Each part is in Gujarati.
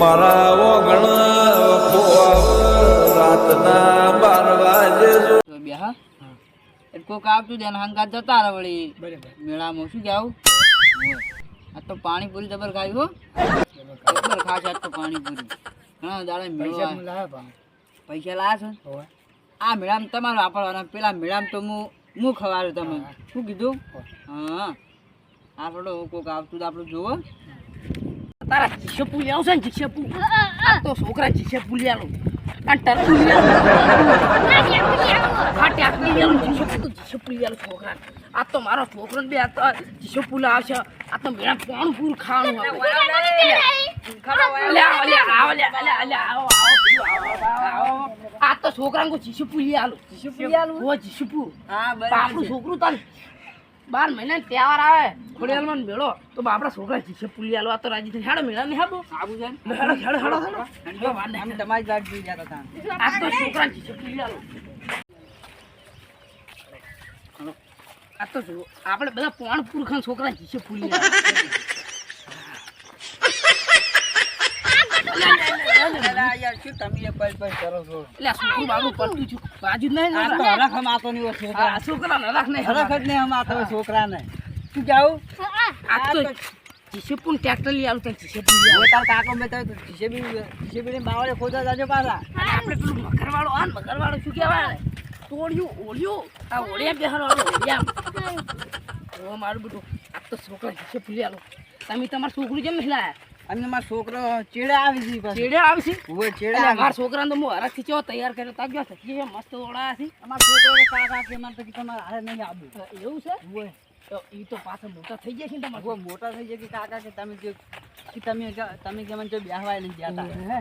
મારા ઓગણ રાતના બાર વાગે જો તો બે હા? એટલે કોક આવતું જાય હંગાત જતા રહે વળી. મેળામાં શું કહેવું આ તો પાણીપુરી જબર ખાવી હો. જબર ખાશ આજ તો ઘણા દાડે મેળો પૈસા પણ. પૈસા લાયા છો? આ મેળામાં તમારે વાપરવાના. પેલા મેળામાં તો હું હું ખવાડું તમે શું કીધું? હા. આ થોડો કોક આવતું તો આપણું જુઓ તારા જીશેપુ આવશે ને જીશેપુ આ તો છોકરા જીશેપુ લેલો અને ટરબુ લેલો હા ટેકની લેલો જીશેપુ તો લેલો છોકરા આ તો મારો છોકરો બે આ તો જીશેપુ લાવશે આ તો મેળા કોણ પૂર ખાવાનું આવો આ તો છોકરા કોઈ જીશેપુ લેલો જીશેપુ લેલો ઓ જીશેપુ હા આપણું છોકરું તને બાર મહિના તહેવાર આવે ખોડિયાલમાં મેળો. તો બાપડા છોકરા છે પુલિયાલો આ તો રાજી થઈ હેડો મેળા ને હેડો. આવું જાય હેડો હેડો હેડો હેડો. તમારી જ વાત જોઈ જતા હતા. આ તો છોકરા જીશે પુલિયાલો. આ તો આપણે બધા પોણ પુરખાન છોકરા જી છે પલ પલ કરો છો એટલે આ છોકરું બાબુ પડતું છું બાજુ જ નહીં આ તો ને હરખ હમાતો નહીં હોય છોકરા આ છોકરા નરક નહીં હરખ જ નહીં હમાતો હોય છોકરાને. શું કેવું આ તો જીશે પુન ટ્રેક્ટર લઈ આવું તો જીશે પુલિયાલો હવે તાર કાકો મેં તો જીસીબી જીસીબી બાવળે ખોદા જાજો પાછા. અને આપણે પેલું મકરવાળો આ મગરવાળો શું કહેવાય? ને તોડ્યું ઓળ્યું. આ ઓળિયા બેહારવાળો ઓળિયા. ઓ મારું બધું આ તો છોકરા તમે તમારા છોકરું કેમ નહીં લાયા? અને મારો છોકરો ચેડે આવી છે પાછો. આવી છે હવે ચેડે મારા છોકરાને તો હું હરખથી ચેવો તૈયાર કર્યો? તાગ્યો થકી છે? મસ્ત ઓળા છે. અમારો છોકરો મારે પછી તમારે હારે નહીં આવું. એવું છે? તો એ તો પાછા મોટા થઈ ગયા છે હવે મોટા થઈ જાય કે કાકા કે તમે જે કે તમે તમે કે મને જો બેહવાય ગયા હે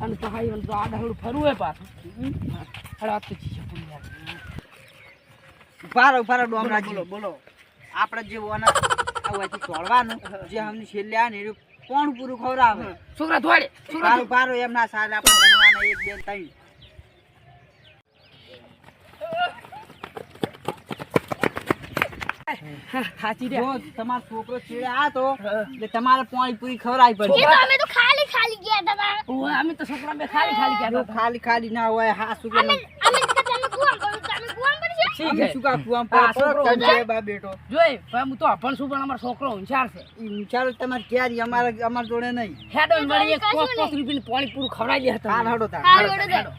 અને તો હાઈ તો આ ડાહડું ફરવું હોય પાછું. આ તો જીશે ઉભારો ઉભારો ડોમરા બોલો બોલો આપણે જે ઓના આવવાથી તોડવાનું જે અમને છેલ્લે આ ને કોણ પૂરું ખવડાવે? છોકરા ધોડે છોકરા ઉભારો એમના સાલ આપણે ભણવાના એક બે ત્રણ. સાચી જો રહ્યા. તમારો છોકરો આ તો એટલે તમારે પાણી પૂરી ખવડાવી પડશે. અમે તો ખાલી ખાલી ગયા હતા અમે તો છોકરા બે ખાલી ખાલી ગયા ખાલી ખાલી ના હોય હા શું કે અમે અમે તો તમે કુવામ કર્યું તમે કુવામ કરી છે ઠીક અમે હે. શું કા કુવામ આ પર છોકરો છે બા બેટો જોઈ ભાઈ હું તો અભણ છું પણ અમારો છોકરો હોશિયાર છે. ઈ વિચારો તમારે ક્યારે અમારે અમાર જોડે નહીં. હેડો ને એક પોસ પોસ રૂપિયા પાણી પૂરું ખવડાવી દે હતા હાલ હડો હા હેડો.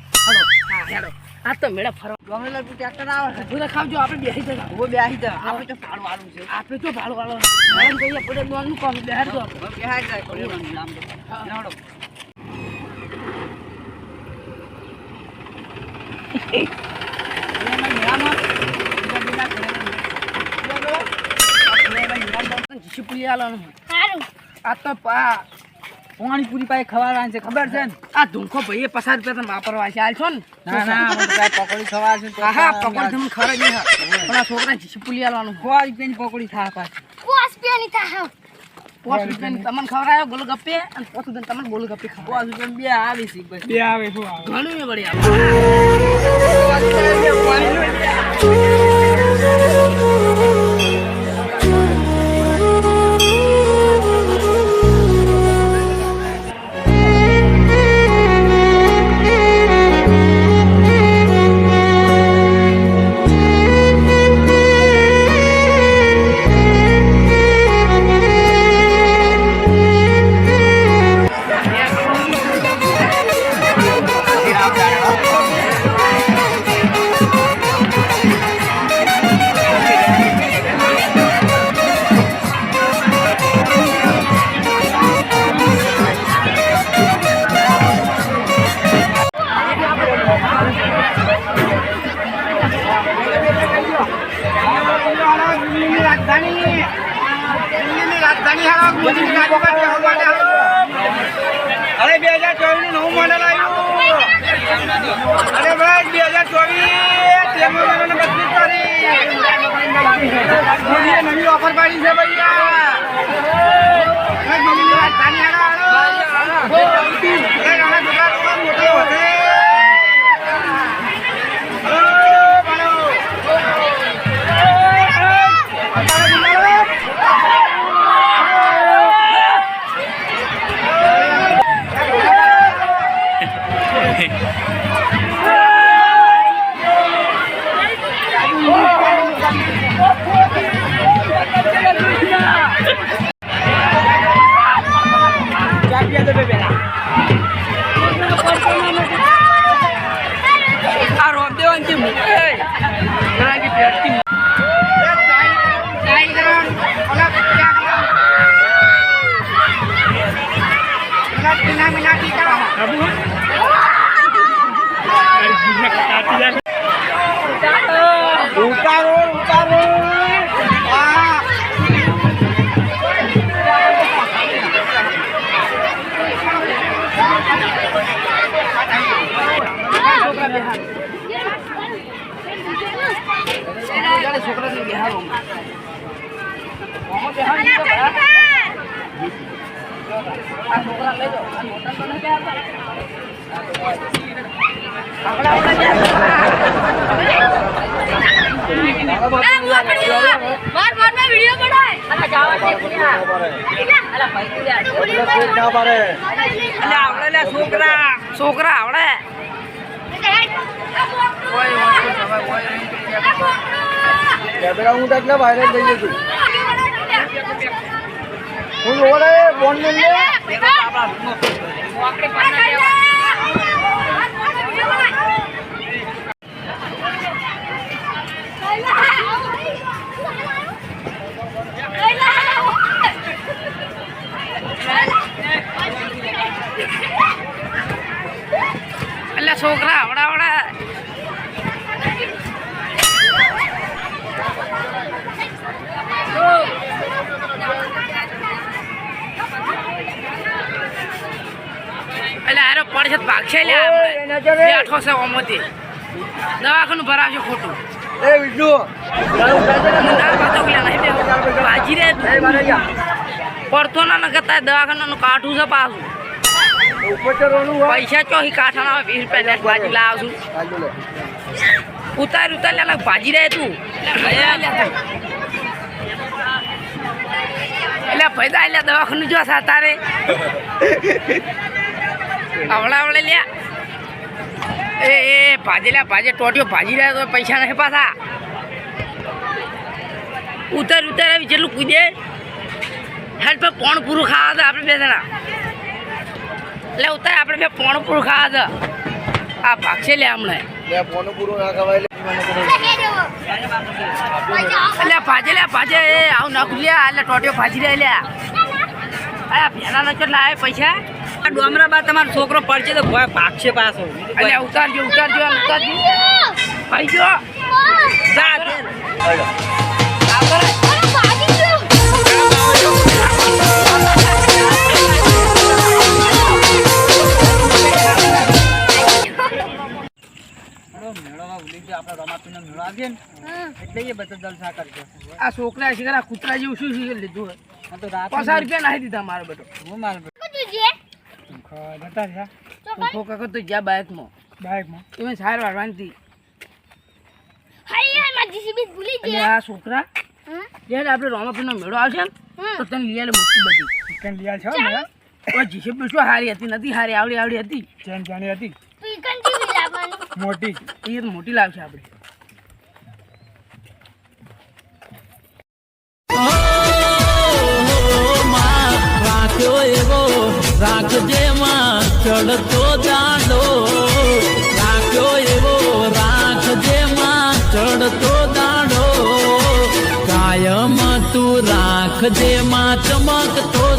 હા હેડો. આ તો મેળા ફરવા ગમેલા તું ટ્રેક્ટર આવે. પૂરા ખાવજો આપણે બેસી જતા. ઊભો બેહી જા. આપણે તો પાડું આલું છે. આપણે તો ભાડું વાળો મેડમ કહીએ પડે દોવાનું કામ બેહાર દો બેહાર જાય નામ તો હેડો. એમાં મેળામાં બીજા બીજા પુલી આલવાનું. સારું આ તો પા પાણીપુરી પાસે ખવાડવાની છે ખબર છે ને? આ ધૂંખો ભાઈએ પસાર રૂપિયા તમે વાપરવા છે હાલ છો ને? ના ના પકોડી ખવાડશે તો હા હા પકોડ તમે ખરે નહીં પણ આ છોકરા જીસી પુલી આલવાનું. સો રૂપિયાની પકોડી થાય પાછી. કોસ પેની તા પાંચ રૂપિયાની તમને ખવડાયો ગોલગપ્પે અને પાંચ રૂપિયાની તમને ગોલગપ્પે ખાવ રૂપિયાની બે આવી છે બસ. બે આવે શું આવે? ઘણું વળી આવે. અરે બે હજાર ચોવીસ નવું મોડલ આવ્યું. અરે ભાઈ, બે હજાર ચોવીસ તેમાં બત્રીસ તારીખ. નવી ઓફર પાડી છે ભૈયા. આપી દે પેલા આ રોમદેવાનથી મૂકે ઘણાથી પેટથી ઉતારો ઉતારો આ છોકરાને બિહારો આ છોકરા લઈ જાઓ આ મોટા તો નથી આવતા આપણા આપણા વીડિયો બનાય અલા જાવા દે અલા ભાઈ ના પાડે એટલે આવડે છોકરા છોકરા આવડે કેમેરા હું તક વાયરલ થઈ જતું હું જોવા રે ફોન ને લે એટલે છોકરા આવડે આવડે એટલે આરો પડશે ભાગશે લે બેઠો છે ઓમોથી દવાખાનું ભરાવશે ખોટું. એ વિષ્ણુ. ભાજી રે પડતો ના ન કરતા દવાખાનાનું કાઠું છે પાછું. પૈસા ચોહી કાઠાના વીસ રૂપિયા ભાજી લાવશું. ઉતાર ઉતાર લે ભાજી રહે તું. એટલે ફાયદા એટલે દવાખાનું જો તારે. આવડે આવડે લ્યા એ એ ભાજેલા ભાજે ટોટીઓ ભાજી રહ્યા તો પૈસા નહીં પાછા ઉતાર ઉતાર આવી જેટલું કૂદે હેડ પે પોણ પૂરું ખાવા હતા આપણે બે જણા એટલે ઉતાર આપણે બે પોણ પૂરું ખાવા હતા આ ભાગશે લે હમણાં પૂરું ના ખવાય એટલે ભાજે લે ભાજે એ આવું નાખું લ્યા એટલે ટોટીઓ ભાજી રહ્યા લ્યા અરે ભેના નો કેટલા આવે પૈસા આ ડોમરા બા તમારો છોકરો પડશે તો ભોય ભાગશે પાછો. એટલે ઉતારજો ઉતારજો ઉતારજો. ભાઈ જો જા. એટલે કરજો આ છોકરા છે કુતરા કૂતરા જેવું શું શીખર લીધું હોય? તો રાત પચાસ રૂપિયા નાખી દીધા મારો બેટો? હું માર જતા રહ્યા. તો કાકો તો જ્યાં બાઇકમાં. બાઇકમાં. એમાં સાર વાળવાની હતી ભૂલી એટલે આ છોકરા જ્યારે આપણે રોમાપીનો મેળો આવશે તો તને લઈ આલે મોટી બધી. ચિકન લીયા છો ને ઓય શું હારી હતી? નથી હારી આવડી આવડી હતી. ચેન મોટી. એ મોટી લાવશે આપણે Oh, એવો રાખજે માં ચડતો દાડો. રાખ્યો એવો રાખજે માં ચડતો દાડો. કાયમ તું રાખજે માં ચમકતો